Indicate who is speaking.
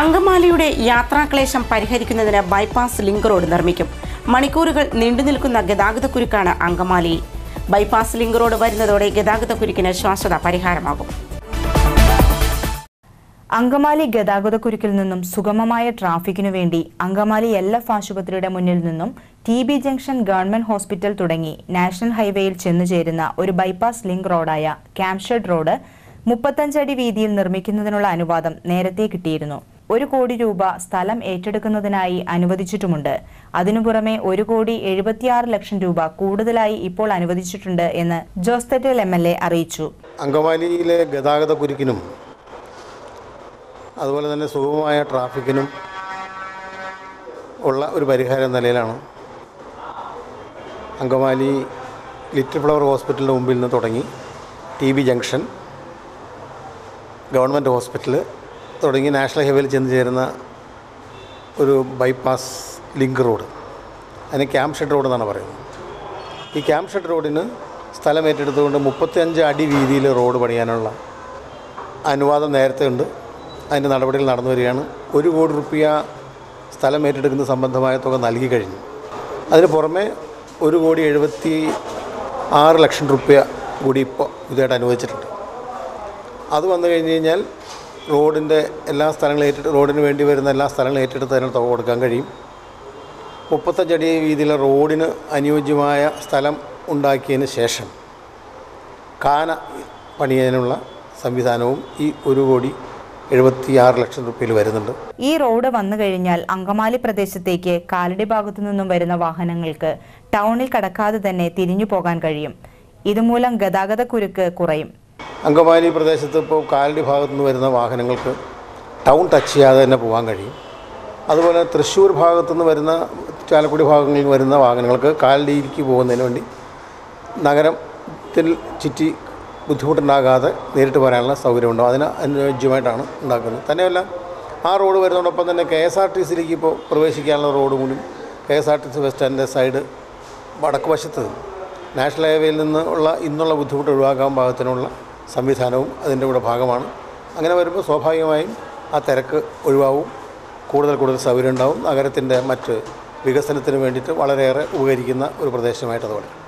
Speaker 1: അങ്കമാലിയുടെ യാത്രാക്ലേശം പരിഹരിക്കുന്നതിന് bypass link road നിർമ്മിക്കും. മണിക്കൂറുകൾ നീണ്ടുനിൽക്കുന്ന ഗതാഗതക്കുരുക്കാണ് അങ്കമാലിയിൽ ബൈപ്പാസ് ലിങ്ക് റോഡ് വരുന്നതോടെ ഗതാഗതക്കുരുക്കിന് ശാശ്വത പരിഹാരമാകും.
Speaker 2: അങ്കമാലി ഗതാഗതക്കുരുക്കിൽ നിന്നും സുഗമമായ ട്രാഫിക്കിനു വേണ്ടി അങ്കമാലി എൽ എഫ് ആശുപത്രിയുടെ മുന്നിൽ നിന്നും T B junction government hospital തുടങ്ങി നാഷണൽ ഹൈവേയിൽ ചെന്നുചേരുന്ന ഒരു ബൈപ്പാസ് ലിങ്ക് റോഡായ ക്യാംഷെഡ് റോഡ് മുപ്പത്തഞ്ചടി വീതിയിൽ നിർമ്മിക്കുന്നതിനുള്ള അനുവാദം നേരത്തെ കിട്ടിയിരുന്നു. ഒരു കോടി രൂപ സ്ഥലം ഏറ്റെടുക്കുന്നതിനായി അനുവദിച്ചിട്ടുമുണ്ട്. അതിനു പുറമെ ഒരു കോടി എഴുപത്തിയാറ് ലക്ഷം രൂപ കൂടുതലായി ഇപ്പോൾ അനുവദിച്ചിട്ടുണ്ട് എന്ന് Jose Thettayil M L A അറിയിച്ചു.
Speaker 3: അങ്കമാലിയിലെ ഗതാഗത കുരുക്കിനും അതുപോലെ തന്നെ സുഗമമായ ട്രാഫിക്കിനും ഉള്ള ഒരു പരിഹാരം നിലയിലാണ് അങ്കമാലി ലിറ്റിൽ ഫ്ലവർ ഹോസ്പിറ്റലിന്റെ മുമ്പിൽ നിന്ന് തുടങ്ങി T B junction government hospital തുടങ്ങി നാഷണൽ ഹൈവേയിൽ ചെന്ന് ചേരുന്ന ഒരു ബൈപ്പാസ് ലിങ്ക് റോഡ്. അതിന് ക്യാമ്പ് ഷെഡ് റോഡ് എന്നാണ് പറയുന്നത്. ഈ ക്യാമ്പ് ഷെഡ് റോഡിന് സ്ഥലം ഏറ്റെടുത്തുകൊണ്ട് മുപ്പത്തിയഞ്ച് അടി വീതിയിൽ റോഡ് പണിയാനുള്ള അനുവാദം നേരത്തെ ഉണ്ട്. അതിന്റെ നടപടികൾ നടന്നു വരികയാണ്. ഒരു കോടി റുപ്യ സ്ഥലം ഏറ്റെടുക്കുന്ന സംബന്ധമായ തുക നൽകി കഴിഞ്ഞു. അതിന് പുറമെ ഒരു കോടി എഴുപത്തി ആറ് ലക്ഷം റുപ്യ കൂടി ഇപ്പോൾ ഇതായിട്ട് അനുവദിച്ചിട്ടുണ്ട്. അത് വന്നു കഴിഞ്ഞ് കഴിഞ്ഞാൽ റോഡിന്റെ എല്ലാ സ്ഥലങ്ങളും ഏറ്റെടുത്ത് റോഡിന് വേണ്ടി വരുന്ന എല്ലാ സ്ഥലങ്ങളും ഏറ്റെടുത്ത് അതിന് തുക കൊടുക്കാൻ കഴിയും. മുപ്പത്തഞ്ചടി വീതിയിലെ റോഡിന് അനുയോജ്യമായ സ്ഥലം ഉണ്ടാക്കിയതിന് ശേഷം കാന പണിയാനുള്ള സംവിധാനവും ഈ ഒരു കോടി എഴുപത്തിയാറ് ലക്ഷം രൂപയിൽ വരുന്നുണ്ട്.
Speaker 2: ഈ റോഡ് വന്നു കഴിഞ്ഞാൽ അങ്കമാലി പ്രദേശത്തേക്ക് കാലടി ഭാഗത്തു നിന്നും വരുന്ന വാഹനങ്ങൾക്ക് ടൗണിൽ കടക്കാതെ തന്നെ തിരിഞ്ഞു പോകാൻ കഴിയും. ഇതുമൂലം ഗതാഗത കുരുക്ക് കുറയും.
Speaker 3: അങ്കമാലി പ്രദേശത്ത് ഇപ്പോൾ കാലടി ഭാഗത്തു നിന്ന് വരുന്ന വാഹനങ്ങൾക്ക് ടൗൺ ടച്ച് ചെയ്യാതെ തന്നെ പോകാൻ കഴിയും. അതുപോലെ തൃശ്ശൂർ ഭാഗത്തു നിന്ന് വരുന്ന ചാലക്കുടി ഭാഗങ്ങളിൽ വരുന്ന വാഹനങ്ങൾക്ക് കാലടിയിലേക്ക് പോകുന്നതിന് വേണ്ടി നഗരത്തിൽ ചുറ്റി ബുദ്ധിമുട്ടുണ്ടാകാതെ നേരിട്ട് വരാനുള്ള സൗകര്യമുണ്ടോ. അതിന് അനുയോജ്യമായിട്ടാണ് ഉണ്ടാക്കുന്നത്. തന്നെയല്ല ആ റോഡ് വരുന്നതോടൊപ്പം തന്നെ കെ എസ് ആർ ടി സിയിലേക്ക് ഇപ്പോൾ പ്രവേശിക്കാനുള്ള റോഡ് കൂടി K S R T C bus സ്റ്റാൻഡിന്റെ side വടക്ക് വശത്ത് നാഷണൽ ഹൈവേയിൽ നിന്നുള്ള ഇന്നുള്ള ബുദ്ധിമുട്ട് ഒഴിവാക്കാൻ പാകത്തിനുള്ള സംവിധാനവും അതിന്റെ കൂടെ ഭാഗമാണ്. അങ്ങനെ വരുമ്പോൾ സ്വാഭാവികമായും ആ തിരക്ക് ഒഴിവാവും. കൂടുതൽ കൂടുതൽ സൗകര്യം ഉണ്ടാവും. നഗരത്തിന്റെ മറ്റ് വികസനത്തിന് വേണ്ടിയിട്ട് വളരെയേറെ ഉപകരിക്കുന്ന ഒരു പ്രദേശമായിട്ട് അത്